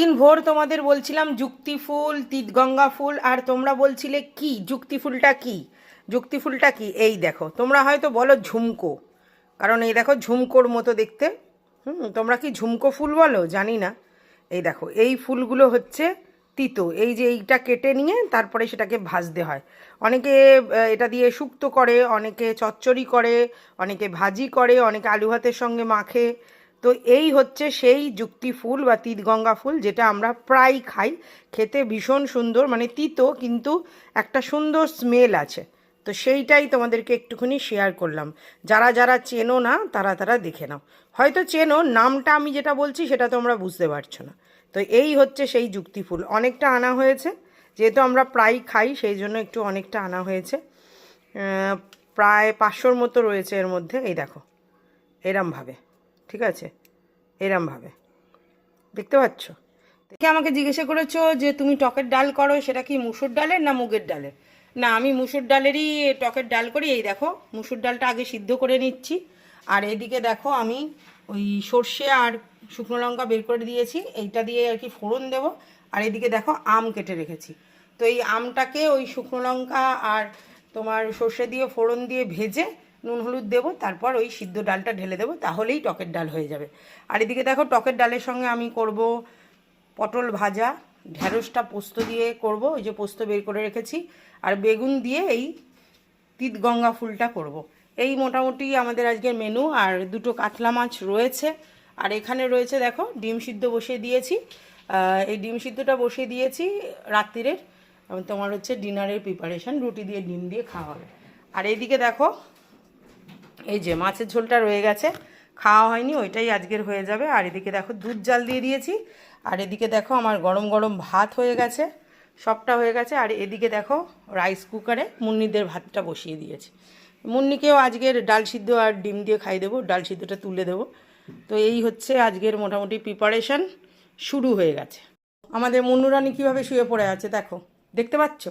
দিন ভোর তোমাদের বলছিলাম যুক্তি ফুল, তিতগঙ্গা ফুল, আর তোমরা বলছিলে কি? যুক্তি ফুলটা কি? যুক্তি ফুলটা কি? এই দেখো, তোমরা হয়তো বলো ঝুমকো। কারণ এই দেখো ঝুমকোর মতো দেখতে। হুম, তোমরা কি ঝুমকো ফুল বলো? জানি না। এই দেখো, এই ফুলগুলো হচ্ছে তিতো। এই যে এইটা কেটে নিয়ে তারপরে সেটাকে ভাজতে হয়। অনেকে এটা দিয়ে শুক্তো করে, অনেকে চচ্চড়ি করে, অনেকে ভাজি করে, অনেকে আলু ভাতের সঙ্গে মাখে। তো এই হচ্ছে সেই যুক্তি ফুল বা তিতগঙ্গা ফুল, যেটা আমরা প্রায় খাই। খেতে ভীষণ সুন্দর মানে তিতো, কিন্তু একটা সুন্দর স্মেল আছে। তো সেইটাই তোমাদেরকে একটুখানি শেয়ার করলাম। যারা যারা চেনো না, তারা তারা দেখে নাও। হয়তো চেনো, নামটা আমি যেটা বলছি, সেটা তোমরা বুঝতে পারছ না। তো এই হচ্ছে সেই যুক্তি ফুল। অনেকটা আনা হয়েছে, যেহেতু আমরা প্রায় খাই, সেই জন্য একটু অনেকটা আনা হয়েছে। প্রায় পাঁচশোর মতো রয়েছে এর মধ্যে। এই দেখো, এরমভাবে। ঠিক আছে? এরমভাবে। দেখতে পাচ্ছ? দেখে আমাকে জিজ্ঞাসা করেছ যে তুমি টকের ডাল করো, সেটা কি মুসুর ডালের না মুগের ডালের? না, আমি মুসুর ডালেরই টকের ডাল করি। এই দেখো, মুসুর ডালটা আগে সিদ্ধ করে নিচ্ছি। আর এদিকে দেখো, আমি ওই সর্ষে আর শুকনো লঙ্কা বের করে দিয়েছি। এইটা দিয়ে আর কি ফোড়ন দেবো। আর এদিকে দেখো, আম কেটে রেখেছি। তো এই আমটাকে ওই শুকনো লঙ্কা আর তোমার সর্ষে দিয়ে ফোড়ন দিয়ে ভেজে নুন, হলুদ দেবো, তারপর ওই সিদ্ধ ডালটা ঢেলে দেবো, তাহলেই টকের ডাল হয়ে যাবে। আর এদিকে দেখো, টকের ডালের সঙ্গে আমি করব পটল ভাজা ঢ্যাঁড়সটা পোস্ত দিয়ে করব, ওই যে পোস্ত বের করে রেখেছি, আর বেগুন দিয়ে এই তিত গঙ্গা ফুলটা করব। এই মোটামুটি আমাদের আজকের মেনু, আর দুটো কাতলা মাছ রয়েছে, আর এখানে রয়েছে দেখো, ডিম সিদ্ধ বসিয়ে দিয়েছি। এই ডিম সিদ্ধটা বসিয়ে দিয়েছি রাত্রিরের, তোমার হচ্ছে ডিনারের প্রিপারেশন রুটি দিয়ে, ডিম দিয়ে খাওয়া হবে। আর এইদিকে দেখো এই যে মাছের ঝোলটা রয়ে গেছে, খাওয়া হয়নি, ওইটাই আজকের হয়ে যাবে। আর এদিকে দেখো দুধ জাল দিয়ে দিয়েছি, আর এদিকে দেখো আমার গরম গরম ভাত হয়ে গেছে, সবটা হয়ে গেছে। আর এদিকে দেখো রাইস কুকারে মুন্নিদের ভাতটা বসিয়ে দিয়েছি। মুন্নিকেও আজকের ডাল সিদ্ধ আর ডিম দিয়ে খাই দেবো, ডাল সিদ্ধটা তুলে দেবো। তো এই হচ্ছে আজকের মোটামুটি প্রিপারেশন শুরু হয়ে গেছে। আমাদের মুন্নুরানি কীভাবে শুয়ে পড়ে আছে দেখো, দেখতে পাচ্ছ?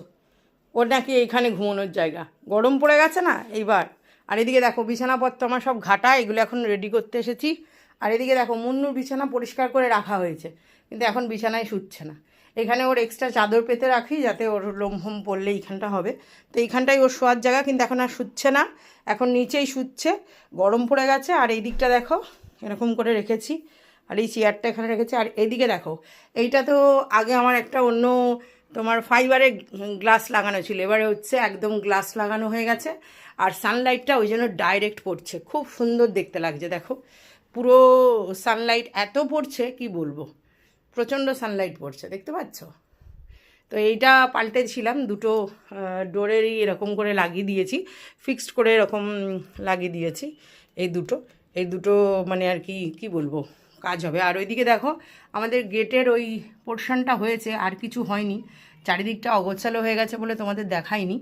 ওর নাকি এইখানে ঘুমানোর জায়গা। গরম পড়ে গেছে না, এইবার? আর এদিকে দেখো বিছানাপত্র আমার সব ঘাটা, এগুলো এখন রেডি করতে এসেছি। আর এদিকে দেখো মুন্নুর বিছানা পরিষ্কার করে রাখা হয়েছে, কিন্তু এখন বিছানায় শুচ্ছে না। এখানে ওর এক্সট্রা চাদর পেতে রাখি, যাতে ওর লোম হোম পড়লে এইখানটা হবে। তো এইখানটাই ওর শোয়ার জায়গা, কিন্তু এখন আর শুচ্ছে না। এখন নিচেই শুচ্ছে, গরম পড়ে গেছে। আর এই দিকটা দেখো, এরকম করে রেখেছি। আর এই চেয়ারটা এখানে রেখেছি। আর এইদিকে দেখো, এইটা তো আগে আমার একটা অন্য তোমার ফাইবারের গ্লাস লাগানো ছিল। এবারে হচ্ছে একদম গ্লাস লাগানো হয়ে গেছে। আর সানলাইটটা ওই জন্য ডাইরেক্ট পড়ছে। খুব সুন্দর দেখতে লাগছে, দেখো। পুরো সানলাইট এত পড়ছে, কি বলব? প্রচণ্ড সানলাইট পড়ছে, দেখতে পাচ্ছ? তো এইটা পাল্টেছিলাম, দুটো ডোরেরই এরকম করে লাগিয়ে দিয়েছি। ফিক্সড করে এরকম লাগিয়ে দিয়েছি। এই দুটো এই দুটো মানে আর কি কি বলব? কাজ হবে। আর ওইদিকে দেখো, আমাদের গেটের ওই পোর্শনটা হয়েছে, আর কিছু হয়নি। চারিদিকটা অগোছালো হয়ে গেছে বলে তোমাদের দেখাইনি।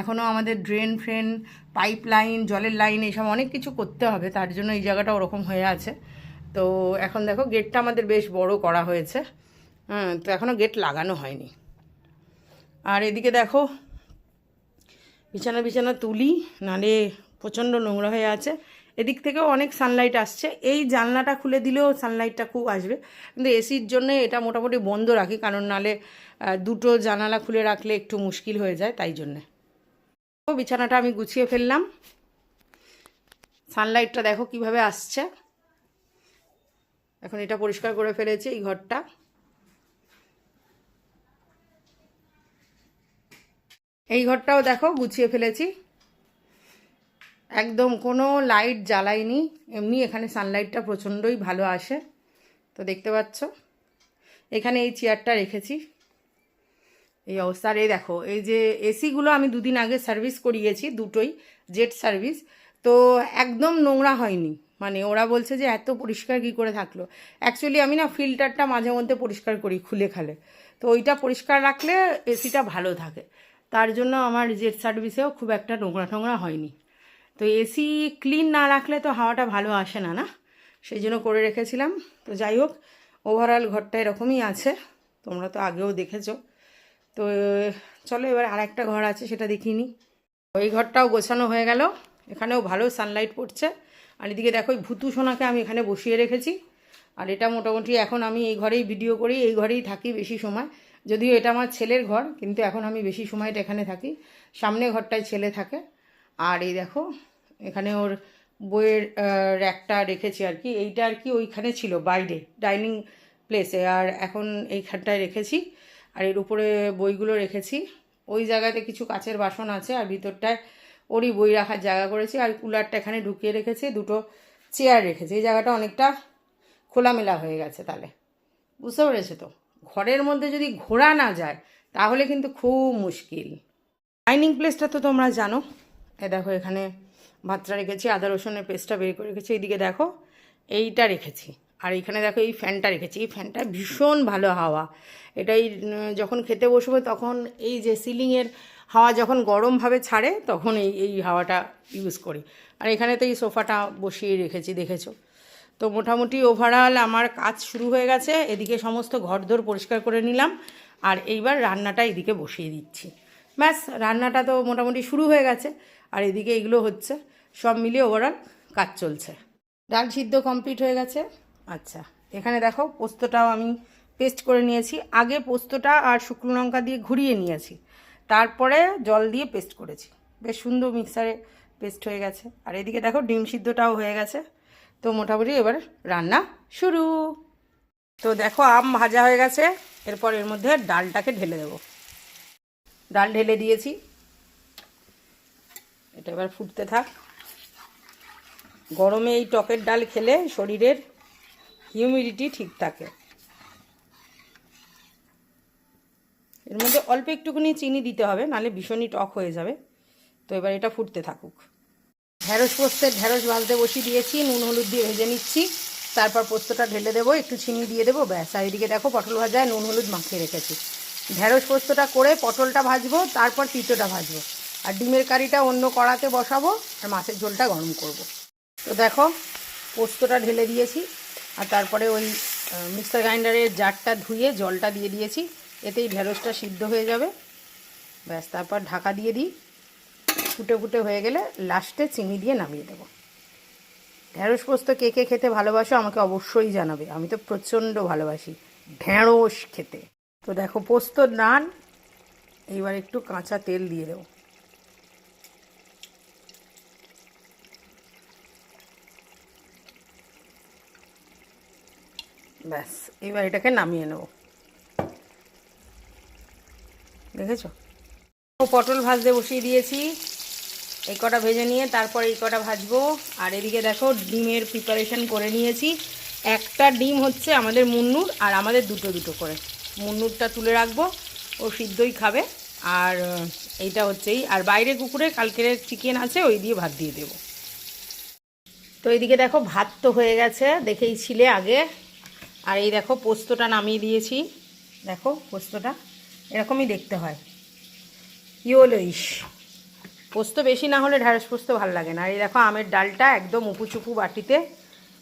এখনও আমাদের ড্রেন, ফ্রেন পাইপ লাইন জলের লাইন এইসব অনেক কিছু করতে হবে, তার জন্য এই জায়গাটা ওরকম হয়ে আছে। তো এখন দেখো, গেটটা আমাদের বেশ বড় করা হয়েছে। হ্যাঁ তো এখনও গেট লাগানো হয়নি। আর এদিকে দেখো, বিছানা বিছানা তুলি, নালে প্রচণ্ড নোংরা হয়ে আছে। এদিক থেকেও অনেক সানলাইট আসছে। এই জানলাটা খুলে দিলেও সানলাইটটা খুব আসবে। কিন্তু এসির জন্য এটা মোটামুটি বন্ধ রাখি, কারণ নালে দুটো জানালা খুলে রাখলে একটু মুশকিল হয়ে যায় তাই জন্যে। বিছানাটা আমি গুছিয়ে ফেললাম। সানলাইটটা দেখো কীভাবে আসছে। এখন এটা পরিষ্কার করে ফেলেছি এই ঘরটা। এই ঘরটাও দেখো গুছিয়ে ফেলেছি। একদম কোনো লাইট জ্বালাইনি এমনি এখানে সানলাইটটা প্রচণ্ডই ভালো আসে। তো দেখতে পাচ্ছ? এখানে এই চেয়ারটা রেখেছি। এই অবস্থা। আর এই দেখো, এই যে এসিগুলো আমি দুদিন আগে সার্ভিস করিয়েছি, দুটোই জেট সার্ভিস তো একদম নোংরা হয়নি। মানে ওরা বলছে যে এত পরিষ্কার কী করে থাকল? অ্যাকচুয়ালি আমি না ফিল্টারটা মাঝে মধ্যে পরিষ্কার করি খুলে খালে। তো ওইটা পরিষ্কার রাখলে এসিটা ভালো থাকে। তার জন্য আমার জেট সার্ভিসেও খুব একটা নোংরা টোংরা হয়নি। তো এসি ক্লিন না রাখলে তো হাওয়াটা ভালো আসে না না? সেই জন্য করে রেখেছিলাম। তো যাই হোক ওভারঅল ঘরটা এরকমই আছে। তোমরা তো আগেও দেখেছ। তো, চলো এবার আর একটা ঘর আছে, সেটা দেখিনি ওই ঘরটাও গোছানো হয়ে গেল। এখানেও ভালো সানলাইট পড়ছে। আর এদিকে দেখো ওই ভুতু সোনাকে আমি এখানে বসিয়ে রেখেছি। আর এটা মোটামুটি এখন আমি এই ঘরেই ভিডিও করি, এই ঘরেই থাকি বেশি সময়। যদিও এটা আমার ছেলের ঘর, কিন্তু এখন আমি বেশি সময়টা এখানে থাকি। সামনে ঘরটায় ছেলে থাকে। আর এই দেখো এখানে ওর বইয়ের র্যাকটা রেখেছি আর কি। এইটা আর কি ওইখানে ছিল, বাইরে ডাইনিং প্লেসে আর এখন এইখানটায় রেখেছি, আর এর উপরে বইগুলো রেখেছি। ওই জায়গাতে কিছু কাচের বাসন আছে, আর ভিতরটায় ওরই বই রাখার জায়গা করেছি। আর কুলারটা এখানে ঢুকিয়ে রেখেছি, দুটো চেয়ার রেখেছি। এই জায়গাটা অনেকটা খোলামেলা হয়ে গেছে তাহলে। বুঝতে পেরেছ তো? ঘরের মধ্যে যদি ঘোরা না যায়, তাহলে কিন্তু খুব মুশকিল। ডাইনিং প্লেসটা তো তোমরা জানো। এ দেখো এখানে ভাতটা রেখেছি, আদা, রসুনের পেস্টটা বের করে রেখেছি। এইদিকে দেখো, এইটা রেখেছি। আর এখানে দেখো এই ফ্যানটা রেখেছি। এই ফ্যানটা ভীষণ ভালো হাওয়া। এটাই যখন খেতে বসবো তখন এই যে সিলিংয়ের হাওয়া যখন গরমভাবে ছাড়ে, তখন এই এই হাওয়াটা ইউজ করি। আর এখানে তো এই সোফাটা বসিয়ে রেখেছি, দেখেছ? তো মোটামুটি ওভারঅল আমার কাজ শুরু হয়ে গেছে। এদিকে সমস্ত ঘরদোর পরিষ্কার করে নিলাম। আর এইবার রান্নাটা এদিকে বসিয়ে দিচ্ছি। ব্যাস, রান্নাটা তো মোটামুটি শুরু হয়ে গেছে। আর এদিকে এগুলো হচ্ছে। সব মিলিয়ে ওভারঅল কাজ চলছে। ডাল সিদ্ধ কমপ্লিট হয়ে গেছে। আচ্ছা এখানে দেখো পোস্তটাও আমি পেস্ট করে নিয়েছি। আগে পোস্তটা আর শুকনো লঙ্কা দিয়ে ঘুরিয়ে নিয়েছি। তারপরে জল দিয়ে পেস্ট করেছি। বেশ সুন্দর মিক্সারে পেস্ট হয়ে গেছে। আর এদিকে দেখো ডিম সিদ্ধটাও হয়ে গেছে। তো মোটামুটি এবার রান্না শুরু। তো দেখো আম ভাজা হয়ে গেছে। এরপর এর মধ্যে ডালটাকে ঢেলে দেবো। ডাল ঢেলে দিয়েছি। এটা এবার ফুটতে থাক। গরমে এই টকের ডাল খেলে শরীরের হিউমিডিটি ঠিক থাকে। এর মধ্যে অল্প একটুখানি চিনি দিতে হবে, নাহলে ভীষণই টক হয়ে যাবে। তো এবার এটা ফুটতে থাকুক। ঢ্যাঁড়স পোস্তের ঢ্যাঁড়স ভাজতে বসিয়ে দিয়েছি, নুন হলুদ দিয়ে ভেজে নিচ্ছি। তারপর পোস্তটা ঢেলে দেবো, একটু চিনি দিয়ে দেবো, ব্যাস। আর এদিকে দেখো পটল ভাজায় নুন হলুদ মাখিয়ে রেখেছি। ঢ্যাঁড়স পোস্তটা করে পটলটা ভাজবো, তারপর তিতোটা ভাজবো। আর ডিমের কারিটা অন্য কড়াতে বসাবো, আর মাছের ঝোলটা গরম করব। তো দেখো, পোস্তটা ঢেলে দিয়েছি, আর তারপরে ওই মিক্সার গ্রাইন্ডারের জারটা ধুয়ে জলটা দিয়ে দিয়েছি, এতেই ঢ্যাঁড়সটা সিদ্ধ হয়ে যাবে। ব্যাস, তারপর ঢাকা দিয়ে দিই। ফুটে ফুটে হয়ে গেলে লাস্টে চিনি দিয়ে নামিয়ে দেবো। ঢ্যাঁড়স পোস্ত কে কে খেতে ভালোবাসো আমাকে অবশ্যই জানাবে। আমি তো প্রচণ্ড ভালোবাসি ঢ্যাঁড়স খেতে। তো দেখো পোস্ত নান, এইবার একটু কাঁচা তেল দিয়ে দেবো। ব্যাস, এবার এটাকে নামিয়ে নেব। দেখেছ? পটল ভাজতে বসিয়ে দিয়েছি। এই কটা ভেজে নিয়ে তারপর এই কটা ভাজবো। আর এদিকে দেখো, ডিমের প্রিপারেশন করে নিয়েছি। একটা ডিম হচ্ছে আমাদের মুন্নুর আর আমাদের দুটো দুটো করে। মুন্নুরটা তুলে রাখব, ও সিদ্ধই খাবে। আর এইটা হচ্ছেই, আর বাইরে কুকুরে কালকের চিকেন আছে, ওই দিয়ে ভাত দিয়ে দেবো। তো এইদিকে দেখো, ভাত তো হয়ে গেছে, দেখেই ছিলে আগে। আর এই দেখো, পোস্তটা নামিয়ে দিয়েছি। দেখো, পোস্তটা এরকমই দেখতে হয়। ইয়োলোইশ। পোস্ত বেশি না হলে ঢ্যাঁড়স পোস্ত ভালো লাগে না। আর এই দেখো, আমের ডালটা একদম উপু চুপু বাটিতে।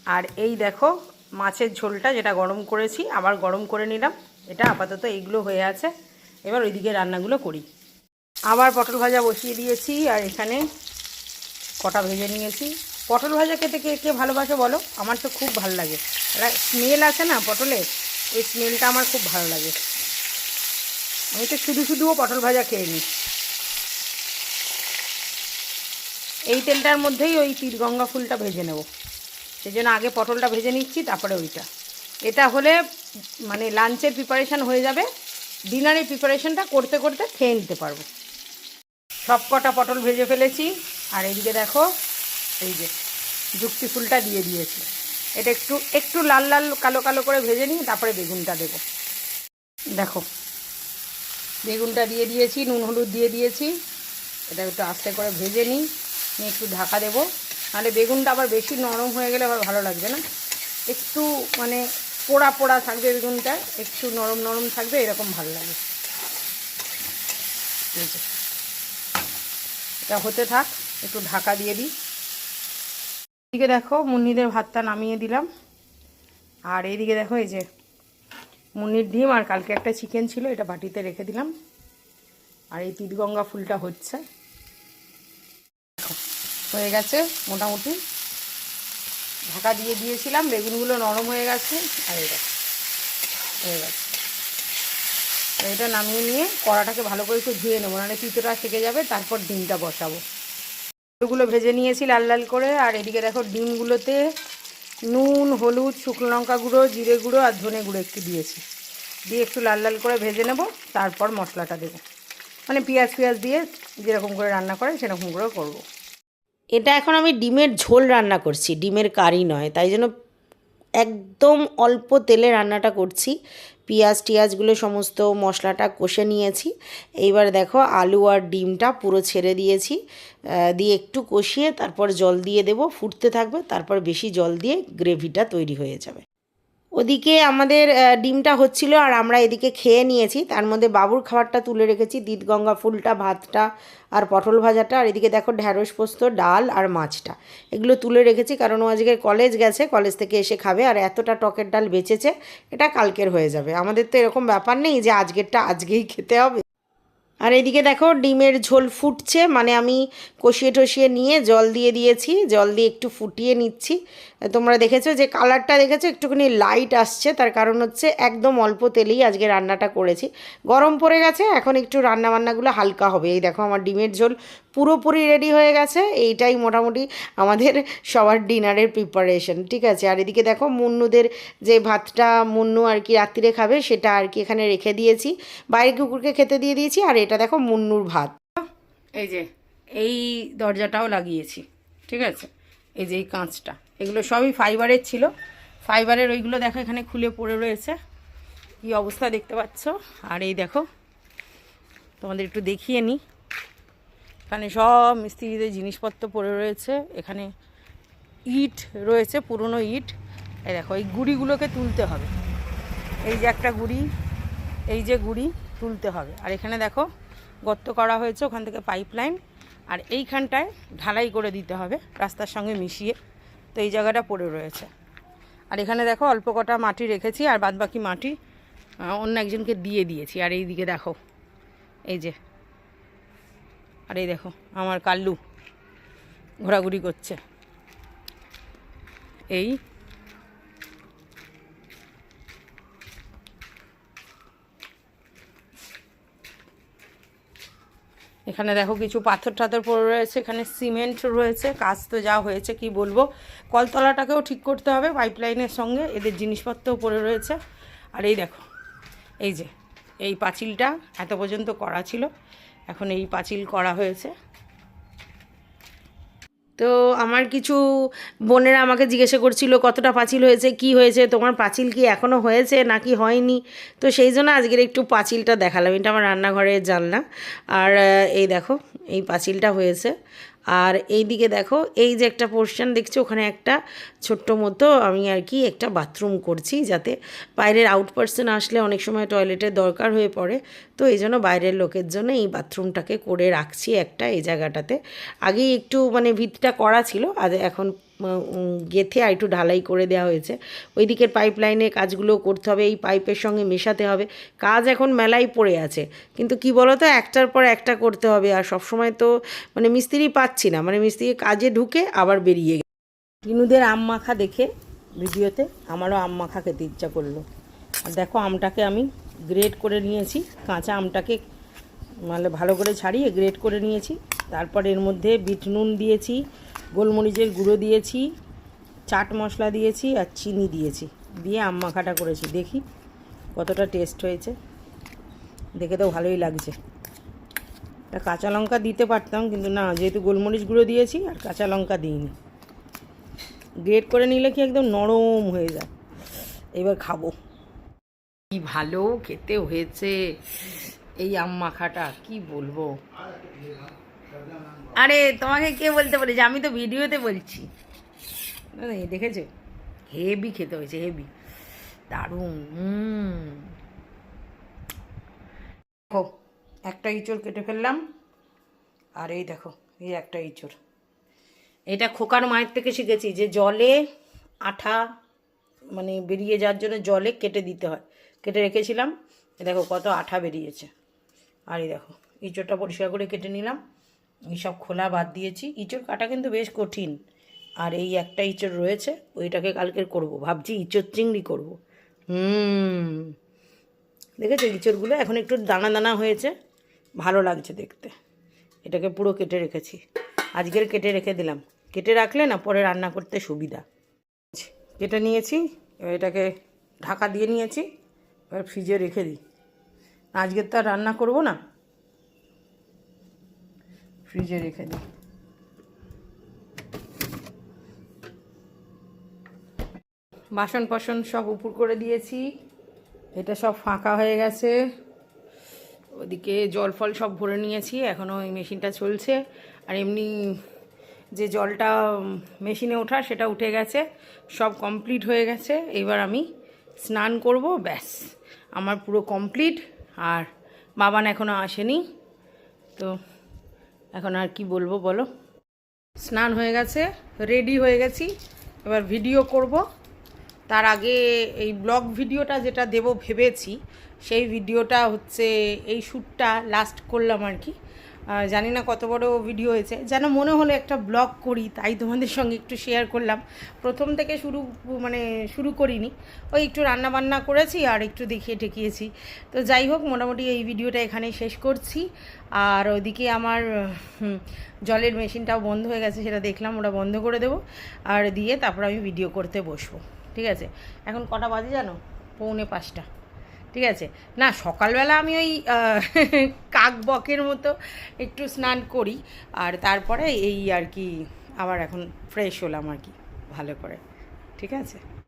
আর এই দেখো, মাছের ঝোলটা যেটা গরম করেছি, আবার গরম করে নিলাম। এটা আপাতত এইগুলো হয়ে আছে। এবার ওইদিকে রান্নাগুলো করি। আবার পটল ভাজা বসিয়ে দিয়েছি, আর এখানে কটা ভেজে নিয়েছি। পটল ভাজা খেতে কে কে ভালোবাসে বলো? আমার তো খুব ভালো লাগে। স্মেল আছে না পটলের ওই স্মেলটা আমার খুব ভালো লাগে। আমি তো শুধু শুধুও পটল ভাজা খেয়ে নিই। এই তেলটার মধ্যেই ওই গঙ্গা ফুলটা ভেজে নেব। সেই জন্য আগে পটলটা ভেজে নিচ্ছি, তারপরে ওইটা। এটা হলে মানে লাঞ্চের প্রিপারেশান হয়ে যাবে। ডিনারের প্রিপারেশনটা করতে করতে খেয়ে নিতে পারব। সব কটা পটল ভেজে ফেলেছি। আর এদিকে দেখো, এই যে যুক্তি ফুলটা দিয়ে দিয়েছি। এটা একটু একটু লাল লাল, কালো কালো করে ভেজে নিয়ে তারপরে বেগুনটা দেব। দেখো, বেগুনটা দিয়ে দিয়েছি, নুন, হলুদ দিয়ে দিয়েছি। এটা একটু আস্তে করে ভেজে নিই, নিয়ে একটু ঢাকা দেবো। নাহলে বেগুনটা আবার বেশি নরম হয়ে গেলে আবার ভালো লাগবে না। একটু মানে পোড়া পোড়া থাকবে বেগুনটা, একটু নরম নরম থাকবে, এরকম ভালো লাগে। এটা হতে থাক, একটু ঢাকা দিয়ে দিই। এদিকে দেখো মুন্নিদের ভাতটা নামিয়ে দিলাম। আর এইদিকে দেখো এই যে মুন্নির ডিম আর কালকে একটা চিকেন ছিল, এটা বাটিতে রেখে দিলাম। আর এই তিতগঙ্গা ফুলটা হচ্ছে। হয়ে গেছে মোটামুটি। ঢাকা দিয়ে দিয়েছিলাম, বেগুনগুলো নরম হয়ে গেছে। আর দেখো, হয়ে গেছে। এটা নামিয়ে নিয়ে কড়াটাকে ভালো করে একটু ধুয়ে নেব, নাহলে পিঁতোটা থেকে যাবে, তারপর ডিমটা বসাবো। আলুগুলো ভেজে নিয়েছি লাল লাল করে। আর এদিকে দেখো ডিমগুলোতে নুন, হলুদ, শুকনো লঙ্কা গুঁড়ো, জিরে গুঁড়ো আর ধনে গুঁড়ো একটু দিয়েছি। দিয়ে একটু লাল লাল করে ভেজে নেব, তারপর মশলাটা দেবো। মানে পেঁয়াজ পেঁয়াজ দিয়ে যেরকম করে রান্না করে সেরকম করে করব। এটা এখন আমি ডিমের ঝোল রান্না করছি, ডিমের কারি নয়, তাই জন্য একদম অল্প তেলে রান্নাটা করছি। পেঁয়াজ টিয়াজগুলো সমস্ত মশলাটা কষে নিয়েছি। এইবার দেখো আলু আর ডিমটা পুরো ছেড়ে দিয়েছি। দিয়ে একটু কষিয়ে তারপর জল দিয়ে দেব। ফুটতে থাকবে, তারপর বেশি জল দিয়ে গ্রেভিটা তৈরি হয়ে যাবে। ওদিকে আমাদের ডিমটা হচ্ছিল আর আমরা এদিকে খেয়ে নিয়েছি। তার মধ্যে বাবুর খাবারটা তুলে রেখেছি গঙ্গা ফুলটা, ভাতটা আর পটল ভাজাটা। আর এদিকে দেখো ঢ্যাঁড়স পোস্ত, ডাল আর মাছটা। এগুলো তুলে রেখেছি কারণ ও আজকে কলেজ গেছে, কলেজ থেকে এসে খাবে আর এতটা টকের ডাল বেঁচেছে, এটা কালকের হয়ে যাবে। আমাদের তো এরকম ব্যাপার নেই যে আজকেরটা আজকেই খেতে হবে। আর এদিকে দেখো ডিমের ঝোল ফুটছে মানে আমি কষিয়ে টসিয়ে নিয়ে জল দিয়ে দিয়েছি, জল দিয়ে একটু ফুটিয়ে নিচ্ছি। তোমরা দেখেছ যে কালারটা দেখেছ, একটুখানি লাইট আসছে, তার কারণ হচ্ছে একদম অল্প তেলেই আজকে রান্নাটা করেছি। গরম পড়ে গেছে, এখন একটু রান্না বান্নাগুলো হালকা হবে। এই দেখো আমার ডিমের ঝোল পুরোপুরি রেডি হয়ে গেছে। এইটাই মোটামুটি আমাদের সবার ডিনারের প্রিপারেশন ঠিক আছে? আর এদিকে দেখো, মুন্নুদের যে ভাতটা মুন্নু আর কি রাত্রিরে খাবে, সেটা আর কি এখানে রেখে দিয়েছি। বাইরে কুকুরকে খেতে দিয়ে দিয়েছি, আর এটা দেখো মুন্নুর ভাত। এই যে, এই দরজাটাও লাগিয়েছি, ঠিক আছে? এই যে এই কাঁচটা, এগুলো সবই ফাইবারের ছিল। ফাইবারের ওইগুলো দেখো এখানে খুলে পড়ে রয়েছে। কি অবস্থা দেখতে পাচ্ছ? আর এই দেখো, তোমাদের একটু দেখিয়ে নিই। এখানে সব মিস্ত্রিদের জিনিসপত্র পড়ে রয়েছে। এখানে ইট রয়েছে, পুরনো ইট। এই দেখো, এই গুড়িগুলোকে তুলতে হবে। এই যে একটা গুড়ি, এই যে গুড়ি তুলতে হবে। আর এখানে দেখো, গর্ত করা হয়েছে ওখান থেকে পাইপ লাইন আর এইখানটায় ঢালাই করে দিতে হবে, রাস্তার সঙ্গে মিশিয়ে। তো এই জায়গাটা পড়ে রয়েছে। আর এখানে দেখো, অল্প কটা মাটি রেখেছি, আর বাদবাকি মাটি অন্য একজনকে দিয়ে দিয়েছি। আর এই দিকে দেখো, এই যে আর এই দেখো, আমার কাল্লু ঘোরাঘুরি করছে। এই এখানে দেখো কিছু পাথর টাথর পড়ে রয়েছে, এখানে সিমেন্ট রয়েছে, কাজ তো যা হয়েছে, কি বলব? কলতলাটাকেও ঠিক করতে হবে পাইপলাইনের সঙ্গে, এদের জিনিসপত্রও পড়ে রয়েছে। আর এই দেখো, এই যে, এই পাঁচিলটা এত পর্যন্ত করা ছিল। এখন এই পাঁচিল করা হয়েছে। তো আমার কিছু বোনেরা আমাকে জিজ্ঞাসা করছিল, কতটা পাঁচিল হয়েছে? কি হয়েছে? তোমার পাঁচিল কি এখনও হয়েছে নাকি হয়নি? তো সেই জন্য আজকের একটু পাঁচিলটা দেখালাম। এটা আমার রান্নাঘরের জানলা। আর এই দেখো, এই পাঁচিলটা হয়েছে। আর এই দিকে দেখো, এই যে একটা পোর্শন দেখছ, ওখানে একটা ছোট্ট মতো আমি আর কি একটা বাথরুম করছি যাতে বাইরের আউট পার্সন আসলে অনেক সময় টয়লেটের দরকার হয়ে পড়ে। তো এই জন্য বাইরের লোকের জন্য এই বাথরুমটাকে করে রাখছি একটা এই জায়গাটাতে। আগেই একটু মানে ভিতটা করা ছিল আর এখন গেথে আর একটু ঢালাই করে দেওয়া হয়েছে। ওই দিকের পাইপ লাইনে কাজগুলো করতে হবে, এই পাইপের সঙ্গে মেশাতে হবে। কাজ এখন মেলাই পড়ে আছে। কিন্তু কি বলো তো একটার পর একটা করতে হবে। আর সবসময় তো মানে মিস্ত্রি পাচ্ছি না। মানে মিস্ত্রি কাজে ঢুকে আবার বেরিয়ে গেছে। টিনুদের আম মাখা দেখে ভিডিওতে আমারও আম মাখা খেতে ইচ্ছা করল দেখো, আমটাকে আমি গ্রেড করে নিয়েছি। কাঁচা আমটাকে মানে ভালো করে ছাড়িয়ে গ্রেড করে নিয়েছি। তারপর এর মধ্যে বিট নুন দিয়েছি। গোলমরিচের গুঁড়ো দিয়েছি, চাট মশলা দিয়েছি আর চিনি দিয়েছি। দিয়ে আম মাখাটা করেছি। দেখি কতটা টেস্ট হয়েছে। দেখে তো ভালোই লাগছে। তা কাঁচা লঙ্কা দিতে পারতাম, কিন্তু না, যেহেতু গোলমরিচ গুঁড়ো দিয়েছি আর কাঁচা লঙ্কা দিইনি। গ্রেট করে নিলে কি একদম নরম হয়ে যায়। এবার খাব। কি ভালো, খেতে হয়েছে। এই আম মাখাটা, কি বলব? আরে, তোমাকে কে বলতে বলেছে? আমি তো ভিডিওতে বলছি। দেখেছ? হেভি খেতে হয়েছে হেভি দারুণ দেখো, একটা ইঁচড় কেটে ফেললাম। আর এই দেখো, এই একটা ইঁচড়। এটা খোকার মায়ের থেকে শিখেছি যে জলে আঠা মানে বেরিয়ে যাওয়ার জন্য জলে কেটে দিতে হয়। কেটে রেখেছিলাম। দেখো কত আঠা বেরিয়েছে। আর এই দেখো, ইঁচড়টা পরিষ্কার করে কেটে নিলাম। এইসব খোলা বাদ দিয়েছি। ইঁচড় কাটা কিন্তু বেশ কঠিন। আর এই একটা ইঁচড় রয়েছে, ওইটাকে কালকের করব। ভাবছি ইঁচড় চিংড়ি করব। হুম। দেখেছ, ইঁচড়গুলো এখন একটু দানা দানা হয়েছে। ভালো লাগছে দেখতে। এটাকে পুরো কেটে রেখেছি। আজকের কেটে রেখে দিলাম। কেটে রাখলে না পরে রান্না করতে সুবিধা। কেটে নিয়েছি, এবার এটাকে ঢাকা দিয়ে নিয়েছি, এবার ফ্রিজে রেখে দিই। আজকের তো আর রান্না করব না। ফ্রিজে রেখে দিই। বাসন পাসন সব উপর করে দিয়েছি। এটা সব ফাঁকা হয়ে গেছে। ওদিকে জল ফল সব ভরে নিয়েছি। এখনও ওই মেশিনটা চলছে। আর এমনি যে জলটা মেশিনে ওঠা সেটা উঠে গেছে। সব কমপ্লিট হয়ে গেছে। এবার আমি স্নান করব, ব্যাস। আমার পুরো কমপ্লিট। আর বাবান এখনও আসেনি। তো এখন আর কি বলব বলো? স্নান হয়ে গেছে রেডি হয়ে গেছি। এবার ভিডিও করব। তার আগে এই ব্লগ ভিডিওটা যেটা দেব ভেবেছি, সেই ভিডিওটা হচ্ছে এই শ্যুটটা লাস্ট করলাম আর কি। জানি না কত বড় ভিডিও হয়েছে। যেন মনে হলো একটা ব্লগ করি, তাই তোমাদের সঙ্গে একটু শেয়ার করলাম। প্রথম থেকে শুরু মানে শুরু করিনি। ওই একটু রান্না বান্না করেছি আর একটু দেখিয়ে ঠেকিয়েছি। তো যাই হোক, মোটামুটি এই ভিডিওটা এখানেই শেষ করছি। আর ওদিকে আমার জলের মেশিনটাও বন্ধ হয়ে গেছে, সেটা দেখলাম, ওটা বন্ধ করে দেবো। আর দিয়ে তারপর আমি ভিডিও করতে বসবো। ঠিক আছে? এখন কটা বাজে জানো? পৌনে পাঁচটা। ঠিক আছে? না, সকালবেলা আমি ওই কাক বকের মতো একটু স্নান করি, আর তারপরে এই আর কি, আবার এখন ফ্রেশ হলাম আর কি, ভালো করে। ঠিক আছে?